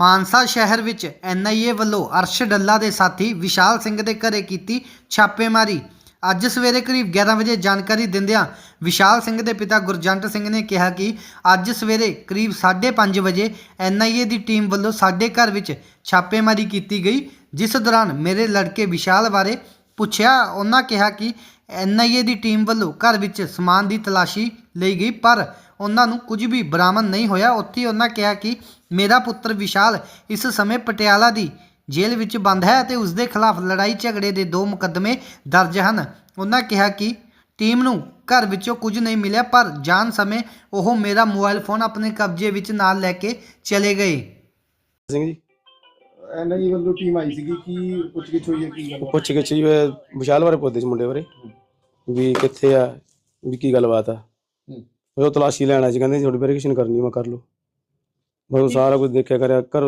ਮਾਨਸਾ ਸ਼ਹਿਰ ਵਿੱਚ ਐਨਆਈਏ ਵੱਲੋਂ ਅਰਸ਼ ਡੱਲਾ ਦੇ ਸਾਥੀ ਵਿਸ਼ਾਲ ਸਿੰਘ ਦੇ ਘਰੇ ਕੀਤੀ ਛਾਪੇਮਾਰੀ। ਅੱਜ ਸਵੇਰੇ ਕਰੀਬ 11 ਵਜੇ ਜਾਣਕਾਰੀ ਦਿੰਦਿਆਂ ਵਿਸ਼ਾਲ ਸਿੰਘ ਦੇ ਪਿਤਾ ਗੁਰਜੰਟ ਸਿੰਘ ਨੇ ਕਿਹਾ ਕਿ ਅੱਜ ਸਵੇਰੇ ਕਰੀਬ 5:30 ਵਜੇ ਐਨਆਈਏ ਦੀ ਟੀਮ ਵੱਲੋਂ ਸਾਡੇ ਘਰ ਵਿੱਚ ਛਾਪੇਮਾਰੀ ਕੀਤੀ ਗਈ। ਜਿਸ ਦੌਰਾਨ ਮੇਰੇ ਲੜਕੇ ਵਿਸ਼ਾਲ ਬਾਰੇ ਪੁੱਛਿਆ। ਉਹਨਾਂ ਕਿਹਾ ਕਿ ਐਨਆਈਏ ਦੀ ਟੀਮ ਵੱਲੋਂ ਘਰ ਵਿੱਚ ਸਮਾਨ ਦੀ ਤਲਾਸ਼ੀ ਲਈ ਗਈ ਪਰ ਉਹਨਾਂ ਨੂੰ ਕੁਝ ਵੀ ਬਰਾਮਦ ਨਹੀਂ ਹੋਇਆ। ਉੱਥੇ ਉਹਨਾਂ ਕਿਹਾ ਕਿ ਮੇਰਾ ਪੁੱਤਰ ਵਿਸ਼ਾਲ ਇਸ ਸਮੇਂ ਪਟਿਆਲਾ ਦੀ ਜੇਲ੍ਹ ਵਿੱਚ ਬੰਦ ਹੈ ਅਤੇ ਉਸ ਦੇ ਖਿਲਾਫ ਲੜਾਈ ਝਗੜੇ ਦੇ ਦੋ ਮੁਕੱਦਮੇ ਦਰਜ ਹਨ। ਉਹਨਾਂ ਕਿਹਾ ਕਿ ਟੀਮ ਨੂੰ ਘਰ ਵਿੱਚੋਂ ਕੁਝ ਨਹੀਂ ਮਿਲਿਆ ਪਰ ਜਾਣ ਸਮੇਂ ਉਹ ਮੇਰਾ ਮੋਬਾਈਲ ਫੋਨ ਆਪਣੇ ਕਬਜ਼ੇ ਵਿੱਚ ਨਾਲ ਲੈ ਕੇ ਚਲੇ ਗਏ। ਸਿੰਘ ਜੀ? ਜੀ ਵੱਲੋਂ ਟੀਮ ਆਈ ਸੀਗੀ ਕੀ ਪੁੱਛ ਗਿੱਛ ਹੋਈ ਹੈ ਕੀ ਗੱਲ ਪੁੱਛ ਕੇ ਚੀ ਵਿਸ਼ਾਲ ਬਾਰੇ ਪੁੱਛਦੇ ਸੀ ਮੁੰਡੇ ਬਾਰੇ। ਵੀ ਕਿੱਥੇ ਆ ਵੀ ਕੀ ਗੱਲਬਾਤ ਆ। ਉਹ ਤਲਾਸ਼ੀ ਲੈਣਾ ਸੀ, ਕਹਿੰਦੇ ਥੋੜੀ ਵੈਰੀਫਿਕੇਸ਼ਨ ਕਰਨੀ ਮੈਂ ਕਰ ਲਓ। ਬਸ ਉਹ ਸਾਰਾ ਕੁਝ ਦੇਖਿਆ ਕਰਿਆ ਕਰ